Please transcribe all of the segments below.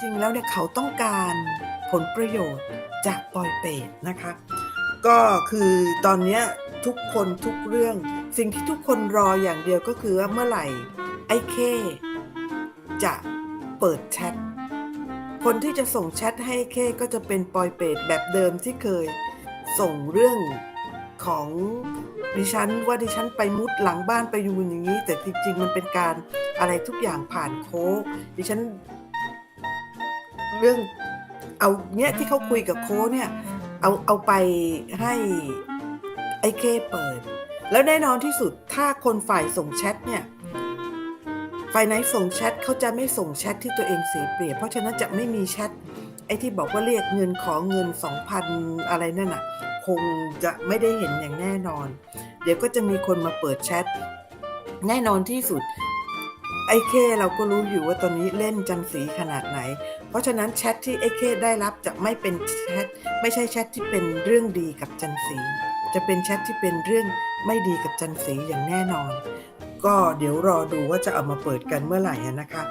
จริงๆแล้วเนี่ยเขาต้องการผลประโยชน์จากปอยเปตนะคะ ก็คือตอนนี้ทุกคนทุกเรื่อง สิ่งที่ทุกคนรออย่างเดียวก็คือว่าเมื่อไหร่ไอ้เคจะเปิดแชทคนที่จะส่งแชทให้เคก็จะเป็นปอยเปตแบบเดิมที่เคยส่งเรื่องของดิฉันว่าดิฉันไปมุดหลังบ้านไปยูนอย่างนี้ แต่จริงๆมันเป็นการอะไรทุกอย่างผ่านโค้กดิฉัน เรื่องเอาเนี้ยที่เขาคุยกับโค้เนี่ยเอาเอาไปให้ไอ้เคเปิด แล้วแน่นอนที่สุดถ้าคนฝ่ายส่งแชทเนี่ยฝ่ายไหนส่งแชทเขาจะไม่ส่งแชทที่ตัวเองเสียเปรียบเพราะฉะนั้นจะไม่มีแชทไอ้ที่บอกว่าเรียกเงินขอเงิน2,000อะไรนั่นน่ะคงจะไม่ได้เห็นอย่างแน่นอน เดี๋ยวก็จะมีคนมาเปิดแชทแน่นอนที่สุดไอ้เคเราก็รู้อยู่ว่าตอนนี้เล่นจันสีขนาดไหน เพราะฉะนั้นแชทที่ไอ้เคได้รับจะไม่เป็นแชทไม่ใช่แชทที่เป็นเรื่องดีกับจันสี จะเป็นแชทที่เป็นเรื่องไม่ดีกับจันสีอย่างแน่นอน ก็เดี๋ยวรอดูว่าจะเอามาเปิดกันเมื่อไหร่นะคะ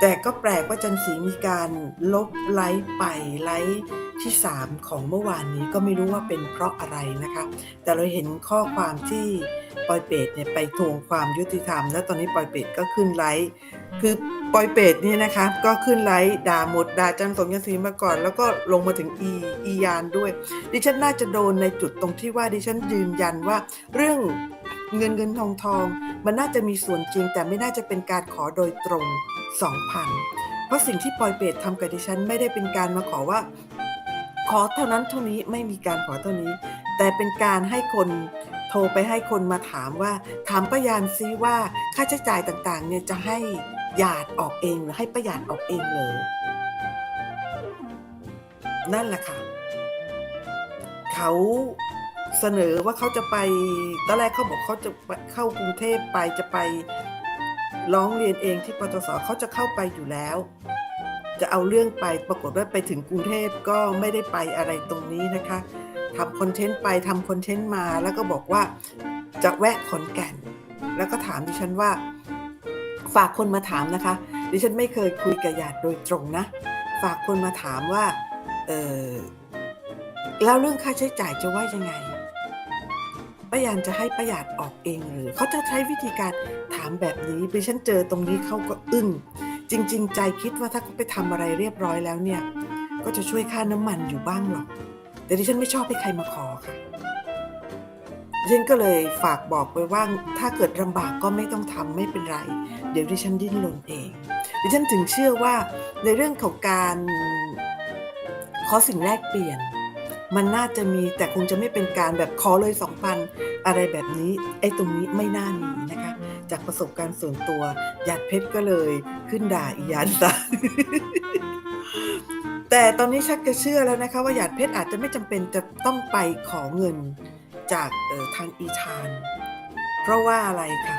แต่ก็แปลกว่าจันสีมีการลบไลค์ไปไลค์ที่ 3 ของเมื่อวานนี้ก็ไม่รู้ว่าเป็นเพราะอะไรนะคะ แต่เราเห็นข้อความที่ปอยเปตเนี่ยไปทวงความยุติธรรม แล้วตอนนี้ปอยเปตก็ขึ้นไลค์คือ ปอยเปรตนี่นะคะก็ขึ้นไลค์ด่าหมดด่าจันสมยันสีมาก่อน แล้วก็ลงมาถึงอีอียานด้วย ดิฉันน่าจะโดนในจุดตรงที่ว่าดิฉันยืนยันว่า เรื่องเงินเงินทองทอง มันน่าจะมีส่วนจริง แต่ไม่น่าจะเป็นการขอโดยตรง2,000เพราะสิ่งที่ปอยเปตทำกับดิฉันไม่ได้เป็นการมาขอว่า ขอเท่านั้นเท่านี้ไม่มีการขอเท่านี้ แต่เป็นการให้คนโทรไปให้คนมาถามว่า ถามป้ายานซิว่าค่าใช้จ่ายต่างๆ เนี่ยจะให้ หยาดออกเองหรือให้ป้ายานออกเองเลย นั่นแหละค่ะ เขาเสนอว่าเขาจะไปตอนแรกเขาบอกเขาจะเข้ากรุงเทพไปจะไปร้องเรียนเองที่ปตสเขาจะเข้าไปอยู่แล้ว จะเอาเรื่องไปปรากฏว่าไปถึงกรุงเทพก็ไม่ได้ไปอะไรตรงนี้นะคะทำคอนเทนต์ไปทำคอนเทนต์มาแล้วก็บอกว่าจะแวะขอนแก่น แล้วก็ถามดิฉันว่า ฝากคนมาถามนะคะ ดิฉันไม่เคยคุยกับหยาดโดยตรงนะ ฝากคนมาถามว่าเออแล้วเรื่องค่าใช้จ่ายจะว่ายังไงป้ายานจะให้ป้าหยาดออกเองหรือเขาจะใช้วิธีการถามแบบนี้ดิฉันเจอตรงนี้เขาก็อึ้งจริง ๆ ใจคิดว่าถ้าเขาไปทำอะไรเรียบร้อยแล้วเนี่ย ก็จะช่วยค่าน้ำมันอยู่บ้างหรอกแต่ดิฉันไม่ชอบให้ใครมาขอค่ะ ฉันก็เลยฝากบอกไปว่าถ้าเกิดลำบากก็ไม่ต้องทำไม่เป็นไร เดี๋ยวดิฉันดิ้นรนเองดิฉันถึงเชื่อว่าในเรื่องของการขอสิ่งแลกเปลี่ยน มันน่าจะมีแต่คงจะไม่เป็นการแบบขอเลยสองพันอะไรแบบนี้ไอ้ตรงนี้ไม่น่ามีนะคะ จากประสบการณ์ส่วนตัวหยาดเพชรก็เลยขึ้นด่าอียานซะแต่ตอนนี้ชักจะเชื่อแล้วนะคะ ว่าหยาดเพชรอาจจะไม่จำเป็นจะต้องไปขอเงิน จากออทางอีธาน เพราะว่าอะไรคะ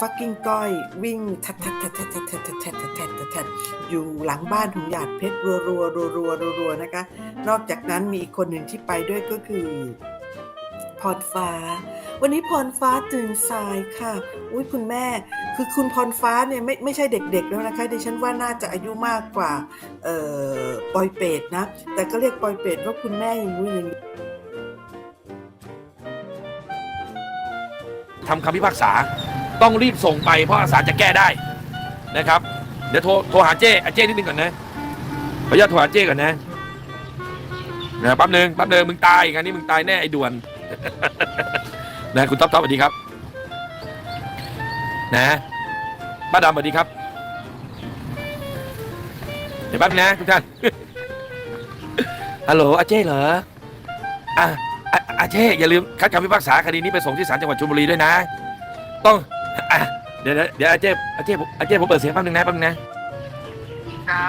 ฟักกิ้งก้อยวิ่งทัดทัดทัดทัดทัดทัดทัดทัดทัดทัดทัดทัดอยู่หลังบ้านของหยาดเพชรรัวรัวรัวรัวรัวนะคะ นอกจากนั้นมีอีกคนหนึ่งที่ไปด้วยก็คือพรฟ้า วันนี้พรฟ้าตื่นสายค่ะ อุ้ยคุณแม่ คือคุณพรฟ้าเนี่ยไม่ไม่ใช่เด็กๆแล้วนะคะดิฉันว่าน่าจะอายุมากกว่าเอ่อปอยเปรตนะ แต่ก็เรียกปอยเปรตว่าคุณแม่อย่างนู้นอย่างนี้ ทำคำพิพากษา ต้องรีบส่งไปเพราะศาลจะแก้ได้นะครับ เดี๋ยวโทรโทรหาเจ้อะเจ้นิดนึงก่อนนะขออนุญาตโทรหาเจ้ก่อนนะนะแป๊บหนึงแป๊บหนึงมึงตายงานนี้มึงตายแน่ไอ้ด่วนนะคุณต๊อบต๊อบสวัสดีครับ นะป้าดำสวัสดีครับเดี๋ยวแป๊บนึงนะทุกท่านฮัลโหลอาเจ้เหรออะ อะอาเจ้อย่าลืมคัดคำพิพากษาคดีนี้ไปส่งที่ศาลจังหวัดชลบุรีด้วยนะ ต้องอะเดี๋ยวเดี๋ยวเดี๋ยวอาเจ้อาเจ้ผมอาเจ้ผมเปิดเสียงแป๊บนึงนะแป๊บนึงนะ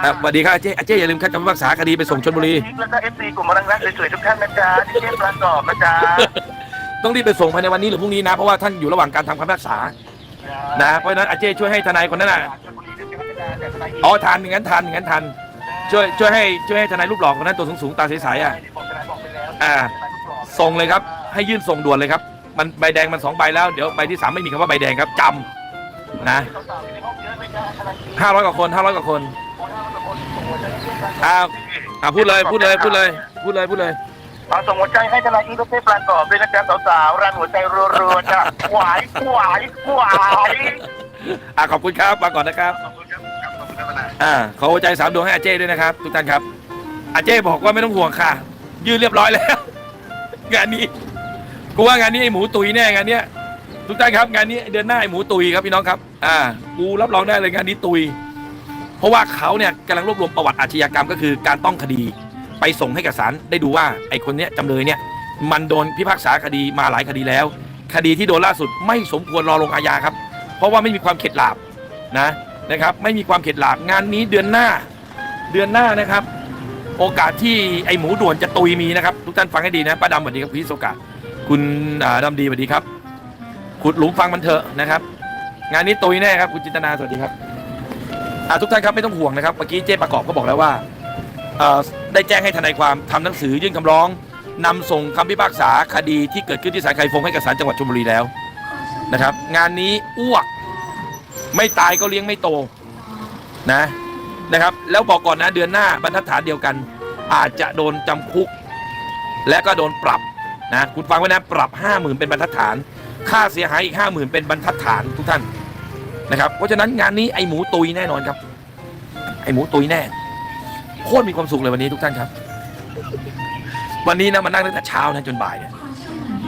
อะสวัสดีครับอาเจ้อาเจ้อย่าลืมคัดคำพิพากษาคดีไปส่งชลบุรี แล้วก็เอฟซีกลุ่มรังรักสวยๆทุกท่านนะจ๊ะที่เช่นประกอบนะจ๊ะต้องรีบไปส่งภายในวันนี้หรือพรุ่งนี้นะเพราะว่าท่านอยู่ระหว่างการทำคำพิพากษานะเพราะฉะนั้นอาเจ้ช่วยให้ทนายคนนั้นน่ะอ๋อทันอย่างนั้นทันอย่างนั้นทันช่วยช่วยให้ช่วยให้ทนายรูปหล่อคนนั้นตัวสูงๆตาใสๆอะอ่า ส่งเลยครับ ให้ยื่นส่งด่วนเลยครับ มันใบแดงมันสองใบแล้ว เดี๋ยวใบที่สามไม่มีคำว่าใบแดงครับจำนะห้าร้อยกว่าคนห้าร้อยกว่าคนอ่าอ่าพูดเลยพูดเลยพูดเลยพูดเลยพูดเลยเอาส่งหัวใจให้ทนายอิงประเภทประกอบด้วยนะจ๊ะสาวๆรันหัวใจรัวๆจ้ะหวายหวายหวายอ่าขอบคุณครับมาก่อนนะครับขอบคุณครับขอบคุณครับทนายอ่าขอหัวใจสามดวงให้อาเจ้ด้วยนะครับ ทุกท่านครับอาเจ้บอกว่าไม่ต้องห่วงค่ะ ยื่นเรียบร้อยแล้ว งานนี้กูว่างานนี้ไอหมูตุยแน่งานเนี้ยทุกท่านครับงานนี้เดือนหน้าไอหมูตุยครับพี่น้องครับ อ่ากูรับรองได้เลยงานนี้ตุย เพราะว่าเขาเนี่ยกำลังรวบรวมประวัติอาชญากรรมก็คือการต้องคดี ไปส่งให้กับศาลได้ดูว่าไอคนเนี้ยจำเลยเนี่ยมันโดนพิพากษาคดีมาหลายคดีแล้ว คดีที่โดนล่าสุดไม่สมควรรอลงอาญาครับ เพราะว่าไม่มีความเข็ดหลาบนะนะครับ ไม่มีความเข็ดหลาบงานนี้เดือนหน้าเดือนหน้านะครับ โอกาสที่ไอหมูด่วนจะตุยมีนะครับทุกท่านฟังให้ดีนะป้าดำสวัสดีครับพี่โสกะคุณดำดีสวัสดีครับ ขุดหลุมฟังมันเถอะนะครับ งานนี้ตุยแน่ครับคุณจินตนาสวัสดีครับอ่าทุกท่านครับไม่ต้องห่วงนะครับเมื่อกี้เจ๊ประกอบก็บอกแล้วว่าได้แจ้งให้ทนายความทำหนังสือยื่นคำร้องนำส่งคำพิพากษาคดีที่เกิดขึ้นที่ศาลไคฟงให้กับศาลจังหวัดชลบุรีแล้วนะครับ งานนี้อ้วก ไม่ตายก็เลี้ยงไม่โตนะ นะครับ แล้วบอกก่อนนะเดือนหน้าบรรทัดฐานเดียวกัน อาจจะโดนจำคุก และก็โดนปรับนะคุณฟังไว้นะปรับห้าหมื่นเป็นบรรทัดฐาน ค่าเสียหายอีกห้าหมื่นเป็นบรรทัดฐานทุกท่านนะครับ เพราะฉะนั้นงานนี้ไอหมูตุยแน่นอนครับ ไอหมูตุยแน่โคตรมีความสุขเลยวันนี้ทุกท่านครับ วันนี้นะมานั่งตั้งแต่เช้านะจนบ่ายเนี่ย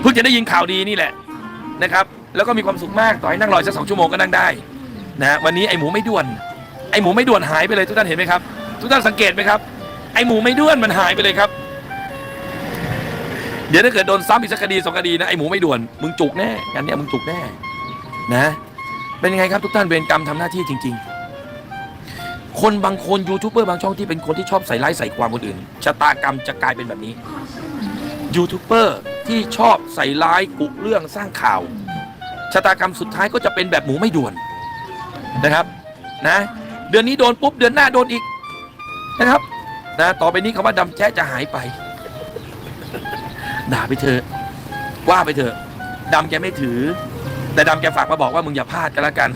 เพิ่งจะได้ยินข่าวดีนี่แหละนะครับ แล้วก็มีความสุขมากต่อให้นั่งรอสักสองชั่วโมงก็นั่งได้นะวันนี้ไอหมูไม่ด้วน อหมูไม่ด่วนหายไปเลยทุกท่านเห็นไหมครับ ทุกท่านสังเกตไหมครับ ไอหมูไม่ด้วนมันหายไปเลยครับ เดี๋ยวถ้าเกิดโดนซ้ำอีกสักคดีสองคดีนะไอหมูไม่ด่วนมึงจุกแน่งานเนี้ยมึงจุกแน่นะ เป็นยังไงครับทุกท่านเวรกรรมทำหน้าที่จริง ๆ คนบางคนยูทูบเบอร์บางช่องที่เป็นคนที่ชอบใส่ร้ายใส่ความคนอื่นชะตากรรมจะกลายเป็นแบบนี้ยูทูบเบอร์ที่ชอบใส่ร้ายกุเรื่องสร้างข่าวชะตากรรมสุดท้ายก็จะเป็นแบบหมูไม่ด่วนนะครับนะ ดือนนี้โดนปุ๊บเดือนหน้าโดนอีกนะครับนะต่อไปนี้คำว่าดำแจ๊จะหายไป ด่าไปเถอะว่าไปเถอะดำแกไม่ถือ แต่ดำแกฝากมาบอกว่ามึงอย่าพลาดกันละกัน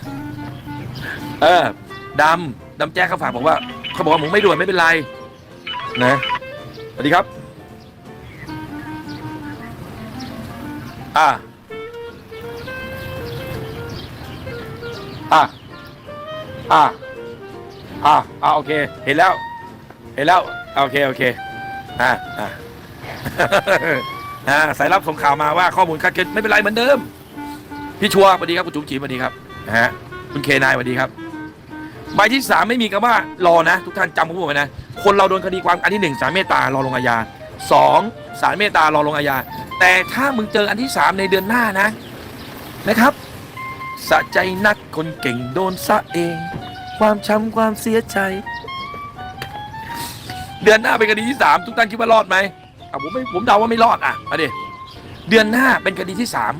เออดำดำแจ๊เขาฝากบอกว่า เขาบอกว่ามึงไม่ด่วนไม่เป็นไร นะสวัสดีครับ อ่าอ่าอ่า อ่าอ่าโอเค เห็นแล้ว เห็นแล้วโอเคโอเคอ่าอ่า อ่าสายรับส่งข่าวมาว่าข้อมูลคลาดเคลื่อนไม่เป็นไรเหมือนเดิม พี่ชัวร์สวัสดีครับคุณจุ๋มจีสวัสดีครับนะฮะคุณเคนายสวัสดีครับใบที่สามไม่มีคำว่ารอนะ ทุกท่านจำผมไว้นะ คนเราโดนคดีความอันที่หนึ่งสารเมตตารอลงอาญาสองสารเมตตารอลงอาญาแต่ถ้ามึงเจออันที่สามในเดือนหน้านะนะครับสะใจนักคนเก่งโดนซะเอง ความช้ำความเสียใจ เดือนหน้าเป็นคดีที่สามทุกท่านคิดว่ารอดไหมอะผมไม่ผมเดาว่าไม่รอดอะมาดิเดือนหน้าเป็นคดีที่สาม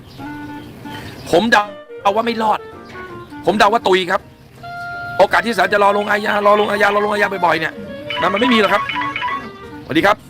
ผมเดาเอาว่าไม่รอด ผมเดาว่าตุยครับ โอกาสที่ศาลจะรอลงอาญารอลงอาญารอลงอาญาบ่อยๆเนี่ยนมันไม่มีหรอกครับสวัสดีครับ